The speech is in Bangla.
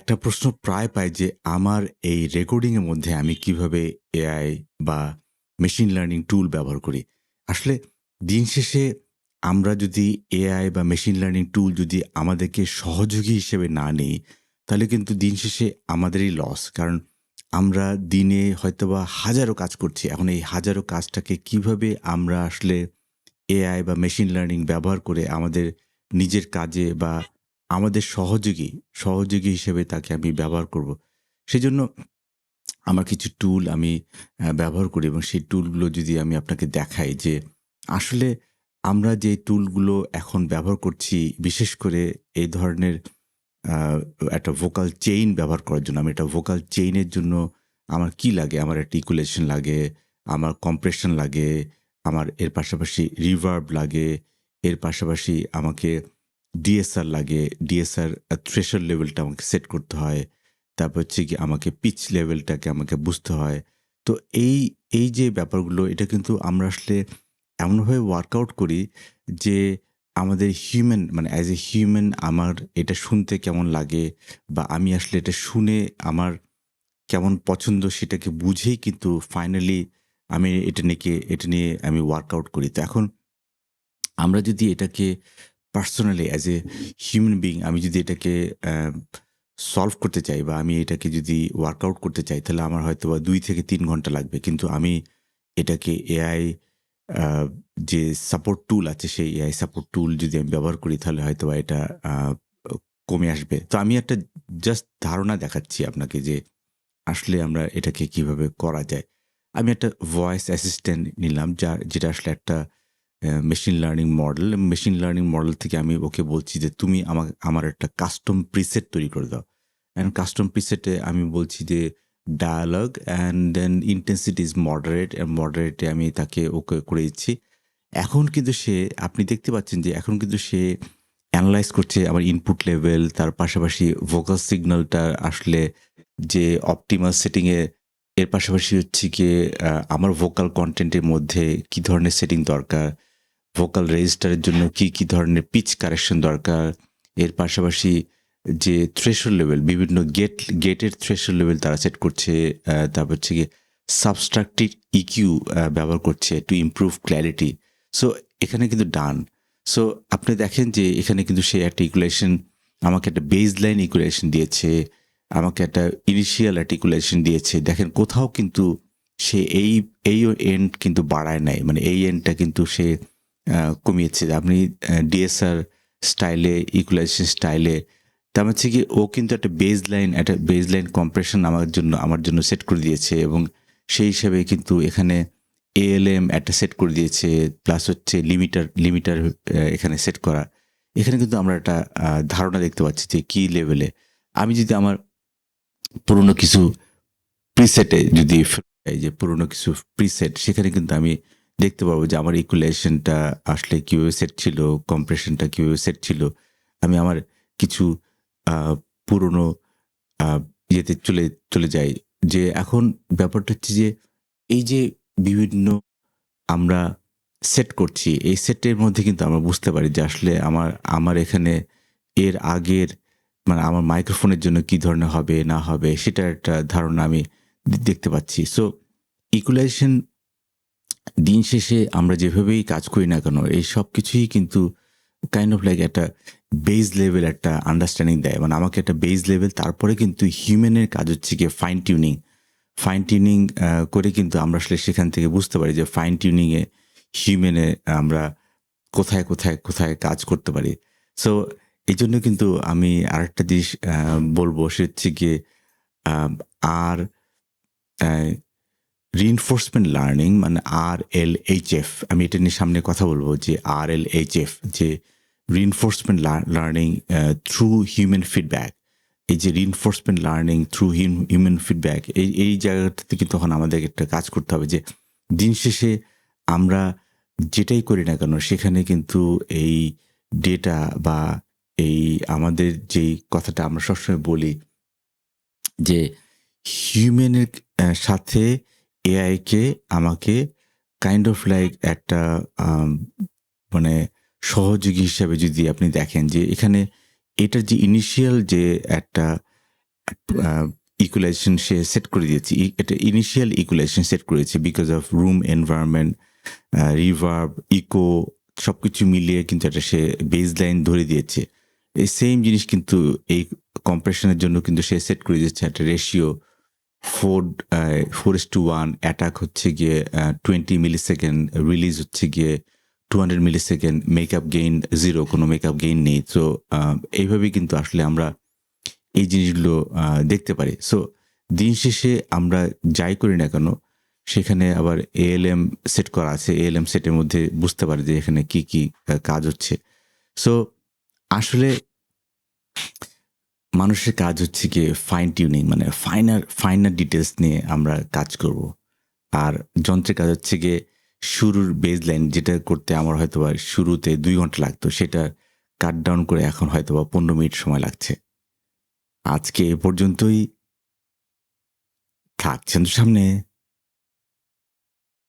একটা প্রশ্ন প্রায় পাই যে আমার এই রেকর্ডিংয়ের মধ্যে আমি কীভাবে এআই বা মেশিন লার্নিং টুল ব্যবহার করি? আসলে দিন শেষে আমরা যদি এআই বা মেশিন লার্নিং টুল যদি আমাদেরকে সহযোগী হিসেবে না নিই, তাহলে কিন্তু দিন শেষে আমাদেরই লস কারণ আমরা দিনে হয়তোবা হাজারো কাজ করছি। এখন এই হাজারো কাজটাকে কীভাবে আমরা আসলে এআই বা মেশিন লার্নিং ব্যবহার করে আমাদের নিজের কাজে বা আমাদের সহযোগী সহযোগী হিসেবে তাকে আমি ব্যবহার করব। সেজন্য আমার কিছু টুল আমি ব্যবহার করি এবং সেই টুলগুলো যদি আমি আপনাকে দেখাই যে আসলে আমরা যে টুলগুলো এখন ব্যবহার করছি, বিশেষ করে এই ধরনের একটা ভোকাল চেইন ব্যবহার করার জন্য, আমি একটা ভোকাল চেইনের জন্য আমার কি লাগে? আমার একটা ইকুলেশন লাগে, আমার কম্প্রেশন লাগে, আমার এর পাশাপাশি রিভার্ব লাগে, এর পাশাপাশি আমাকে ডিএসআর লাগে ডিএসআর থ্রেশার লেভেলটা আমাকে সেট করতে হয়। তারপর হচ্ছে কি আমাকে পিচ লেভেলটাকে আমাকে বুঝতে হয়। তো এই এই যে ব্যাপারগুলো, এটা কিন্তু আমরা আসলে এমনভাবে ওয়ার্কআউট করি যে আমাদের হিউম্যান মানে অ্যাজ এ হিউম্যান আমার এটা শুনতে কেমন লাগে বা আমি আসলে এটা শুনে আমার কেমন পছন্দ সেটাকে বুঝেই কিন্তু ফাইনালি আমি এটা নিয়ে এটা নিয়ে আমি ওয়ার্কআউট করি। তো এখন আমরা যদি এটাকে personally as a human being আমি যদি এটাকে সলভ করতে চাই বা আমি এটাকে যদি ওয়ার্কআউট করতে চাই, তাহলে আমার হয়তো বা দুই থেকে তিন ঘণ্টা লাগবে। কিন্তু আমি এটাকে এআই যে সাপোর্ট টুল আছে, সেই এআই সাপোর্ট টুল যদি আমি ব্যবহার করি, তাহলে হয়তো বা এটা কমে আসবে। তো আমি একটা জাস্ট ধারণা দেখাচ্ছি আপনাকে যে আসলে আমরা এটাকে কীভাবে করা যায়। আমি একটা ভয়েস অ্যাসিস্ট্যান্ট নিলাম যা যেটা আসলে একটা machine learning model machine learning model থেকে আমি ওকে বলছি যে, তুমি আমার আমার একটা কাস্টম প্রিসেট তৈরি করে দাও। অ্যান্ড কাস্টম প্রিসেটে আমি বলছি যে dialogue and then intensity is moderate and মডারেটে আমি তাকে ওকে করে দিচ্ছি। এখন কিন্তু সে, আপনি দেখতে পাচ্ছেন যে, এখন কিন্তু সে অ্যানালাইজ করছে আমার ইনপুট লেভেল তার পাশাপাশি ভোকাল সিগন্যালটা আসলে যে অপটিমাল সেটিংয়ে এর পাশাপাশি হচ্ছে গিয়ে আমার ভোকাল কন্টেন্টের মধ্যে কি ধরনের সেটিং দরকার? ভোকাল রেজিস্টারের জন্য কি কি ধরনের পিচ কারেকশন দরকার? এর পাশাপাশি যে থ্রেশর লেভেল বিভিন্ন গেট গেটের থ্রেশর লেভেল তারা সেট করছে তারপর হচ্ছে গিয়ে সাবস্ট্রাক্টিভ ইকিউ ব্যবহার করছে টু ইমপ্রুভ ক্ল্যারিটি সো এখানে কিন্তু ডান সো আপনি দেখেন যে এখানে কিন্তু সে একটা ইকুলেশন আমাকে একটা বেজ লাইন ইকুলেশন দিয়েছে, আমাকে একটা ইনিশিয়াল আর্টিকুলেশন দিয়েছে। দেখেন কোথাও কিন্তু সে এই এই এন্ড কিন্তু বাড়ায় নাই। মানে এই এন্ডটা কিন্তু সে কমিয়েছে। আপনি ডিএসআর স্টাইলে ইকুলেশন স্টাইলে তার হচ্ছে কি, ও কিন্তু একটা বেজ লাইন একটা বেজ লাইন কম্প্রেশন আমার জন্য আমার জন্য সেট করে দিয়েছে এবং সেই হিসাবে কিন্তু এখানে এএলএম একটা সেট করে দিয়েছে প্লাস হচ্ছে লিমিটার লিমিটার এখানে সেট করা। এখানে কিন্তু আমরা একটা ধারণা দেখতে পাচ্ছি যে কী লেভেলে আমি যদি আমার পুরনো কিছু প্রিসেটে যদি যে পুরনো কিছু প্রিসেট সেখানে কিন্তু আমি দেখতে পারব যে আমার ইকুলেশনটা আসলে কীভাবে সেট ছিল কম্প্রেশনটা কীভাবে সেট ছিল। আমি আমার কিছু পুরনো ইয়েতে চলে চলে যাই। যে এখন ব্যাপারটা হচ্ছে যে, এই যে বিভিন্ন আমরা সেট করছি, এই সেটের মধ্যে কিন্তু আমরা বুঝতে পারি যে আসলে আমার আমার এখানে এর আগের মানে আমার মাইক্রোফোনের জন্য কি ধরনের হবে, না হবে, সেটার একটা ধারণা আমি দেখতে পাচ্ছি। সো ইকুলাইজেশন দিন শেষে আমরা যেভাবেই কাজ করি না কেন, এই সব কিছুই কিন্তু কাইন্ড অফ লাইক একটা বেজ লেভেল একটা আন্ডারস্ট্যান্ডিং দেয়। মানে আমাকে একটা বেজ লেভেল তারপরে কিন্তু হিউম্যানের কাজ হচ্ছে গিয়ে ফাইন টিউনিং ফাইন টিউনিং করে কিন্তু আমরা আসলে সেখান থেকে বুঝতে পারি যে ফাইন টিউনিংয়ে হিউম্যানে আমরা কোথায় কোথায় কোথায় কাজ করতে পারি। সো এই জন্য কিন্তু আমি আরেকটা জিনিস বলব সে হচ্ছে গিয়ে আর রিইনফোর্সমেন্ট লার্নিং মানে আর এল এইচ এফ আমি এটা নিয়ে সামনে কথা বলব যে আর এল এইচ এফ যে reinforcement learning through human feedback এই যে reinforcement learning through human feedback এই এই জায়গাটাতে কিন্তু তখন আমাদের একটা কাজ করতে হবে যে দিন শেষে আমরা যেটাই করি না কেন, সেখানে কিন্তু এই ডেটা বা এই আমাদের যেই কথাটা আমরা সবসময় বলি যে হিউম্যানের সাথে এআইকে আমাকে কাইন্ড অফ লাইক একটা মানে সহযোগী হিসাবে যদি আপনি দেখেন যে এখানে এটার যে ইনিশিয়াল যে একটা ইকুলাইজেশন সে সেট করে দিয়েছে এটা ইনিশিয়াল ইকুলাইজেশন সেট করেছে because of room environment reverb echo সব কিছু মিলিয়ে কিন্তু একটা সে বেস লাইন ধরে দিয়েছে। এই সেম জিনিস কিন্তু এই কম্প্রেশনের জন্য কিন্তু সে সেট করে দিয়েছে একটা ratio four four is to one attack হচ্ছে গিয়ে টোয়েন্টি মিলি সেকেন্ড রিলিজ হচ্ছে গিয়ে two hundred millisecond makeup gain zero কোনো মেকআপ গেইন নেই। তো এইভাবেই কিন্তু আসলে আমরা এই জিনিসগুলো দেখতে পারি। সো দিন শেষে আমরা যাই করি না কেন, সেখানে আবার এএলএম সেট করা আছে। এএলএম সেটের মধ্যে বুঝতে পারি যে এখানে কি কি কাজ হচ্ছে। সো আসলে মানুষের কাজ হচ্ছে গিয়ে ফাইন টিউনিং মানে ফাইনার ফাইনার ডিটেলস নিয়ে আমরা কাজ করব। আর যন্ত্রের কাজ হচ্ছে গিয়ে শুরুর বেজ লাইন যেটা করতে আমার হয়তো বা শুরুতে দুই ঘণ্টা লাগতো, সেটা কাট ডাউন করে এখন হয়তো বা পনেরো মিনিট সময় লাগছে। আজকে এ পর্যন্তই। থাকছেন সামনে।